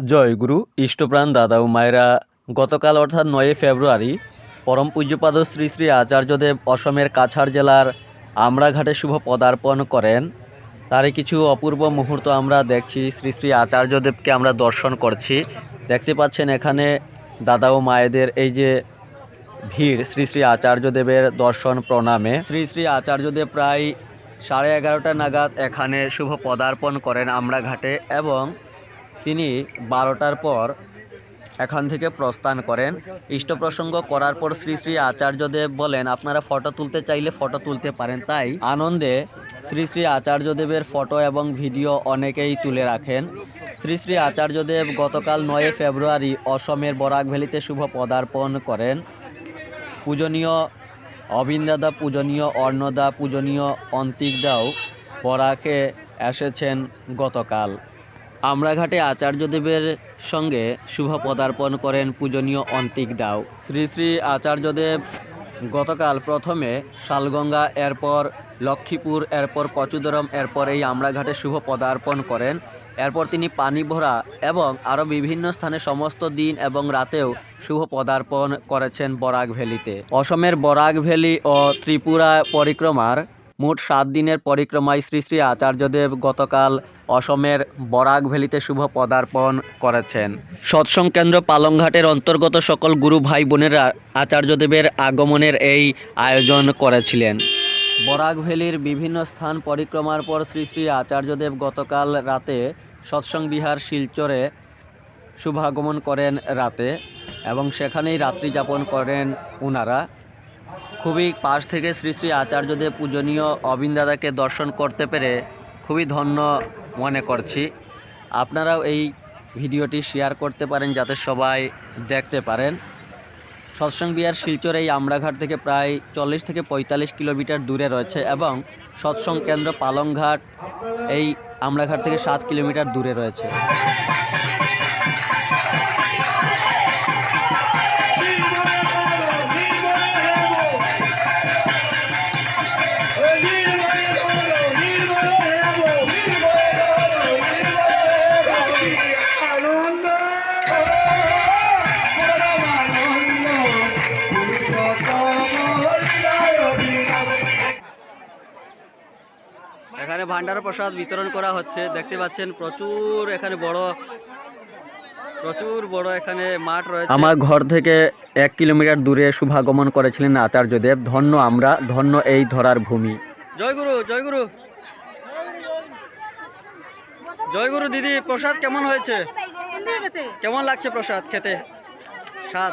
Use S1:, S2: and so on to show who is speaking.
S1: জয় গুরু, ইষ্টপ্রাণ দাদা ও মায়েরা, গতকাল অর্থাৎ নয়ই ফেব্রুয়ারি, পরম পূজ্যপাদ শ্রী শ্রী আচার্যদেব অসমের কাছাড় জেলার আমরাঘাটে শুভ পদার্পণ করেন। তারই কিছু অপূর্ব মুহূর্ত আমরা দেখছি। শ্রী শ্রী আচার্যদেবকে আমরা দর্শন করছি। দেখতে পাচ্ছেন এখানে দাদা ও মায়েদের এই যে ভিড়, শ্রী শ্রী আচার্যদেবের দর্শন প্রণামে। শ্রী শ্রী আচার্যদেব প্রায় সাড়ে এগারোটা নাগাদ এখানে শুভ পদার্পণ করেন আমরা ঘাটে এবং তিনি বারোটার পর এখান থেকে প্রস্থান করেন। ইষ্ট প্রসঙ্গ করার পর শ্রী শ্রী আচার্যদেব বলেন, আপনারা ফটো তুলতে চাইলে ফটো তুলতে পারেন। তাই আনন্দে শ্রী শ্রী আচার্যদেবের ফটো এবং ভিডিও অনেকেই তুলে রাখেন। শ্রী শ্রী আচার্যদেব গতকাল নয় ফেব্রুয়ারি অসমের বরাক ভ্যালিতে শুভ পদার্পণ করেন। পূজনীয় অবিন্দাদা, পূজনীয় অর্ণদা, পূজনীয় অন্তিকদাও বরাকে এসেছেন গতকাল। আমরাঘাটে আচার্যদেবের সঙ্গে শুভ পদার্পণ করেন পূজনীয় অন্তিক দাও। শ্রী শ্রী আচার্যদেব গতকাল প্রথমে শালগঙ্গা এরপর লক্ষ্মীপুর, এরপর কচুদরম, এরপর এই আমরাঘাটে শুভ পদার্পণ করেন। এরপর তিনি পানি ভরা এবং আরও বিভিন্ন স্থানে সমস্ত দিন এবং রাতেও শুভ পদার্পণ করেছেন বরাক ভ্যালিতে। অসমের বরাক ভ্যালি ও ত্রিপুরা পরিক্রমার মোট সাত দিনের পরিক্রমায় শ্রী শ্রী আচার্যদেব গতকাল অসমের বরাক ভ্যালিতে শুভ পদার্পণ করেছেন। সৎসং কেন্দ্র পালংঘাটের অন্তর্গত সকল গুরু ভাই বোনেরা আচার্যদেবের আগমনের এই আয়োজন করেছিলেন। বরাক ভ্যালির বিভিন্ন স্থান পরিক্রমার পর শ্রী শ্রী আচার্যদেব গতকাল রাতে সৎসং বিহার শিলচরে শুভাগমন করেন রাতে এবং সেখানেই রাত্রি যাপন করেন উনারা। খুবই পাশ থেকে শ্রী শ্রী আচার্যদেব পূজনীয় অবিন্দাদাকে দর্শন করতে পেরে খুবই ধন্য মনে করছি। আপনারাও এই ভিডিওটি শেয়ার করতে পারেন যাতে সবাই দেখতে পারেন। সৎসং বিহার শিলচর এই আমরাঘাট থেকে প্রায় চল্লিশ থেকে পঁয়তাল্লিশ কিলোমিটার দূরে রয়েছে এবং সৎসং কেন্দ্র পালংঘাট এই আমরাঘাট থেকে সাত কিলোমিটার দূরে রয়েছে। এখানে ভান্ডার প্রসাদ বিতরণ করা হচ্ছে। দেখতে পাচ্ছেন প্রচুর এখানে বড় প্রচুর বড় এখানে মাঠ রয়েছে। আমার ঘর থেকে এক কিলোমিটার দূরে শুভাগমন করেছিলেন আচার্যদেব ধন্য আমরা ধন্য এই ধরার ভূমি। জয় গুরু জয় গুরু। জয় গুরু দিদি প্রসাদ কেমন হয়েছে? কেমন লাগছে প্রসাদ খেতে? স্বাদ?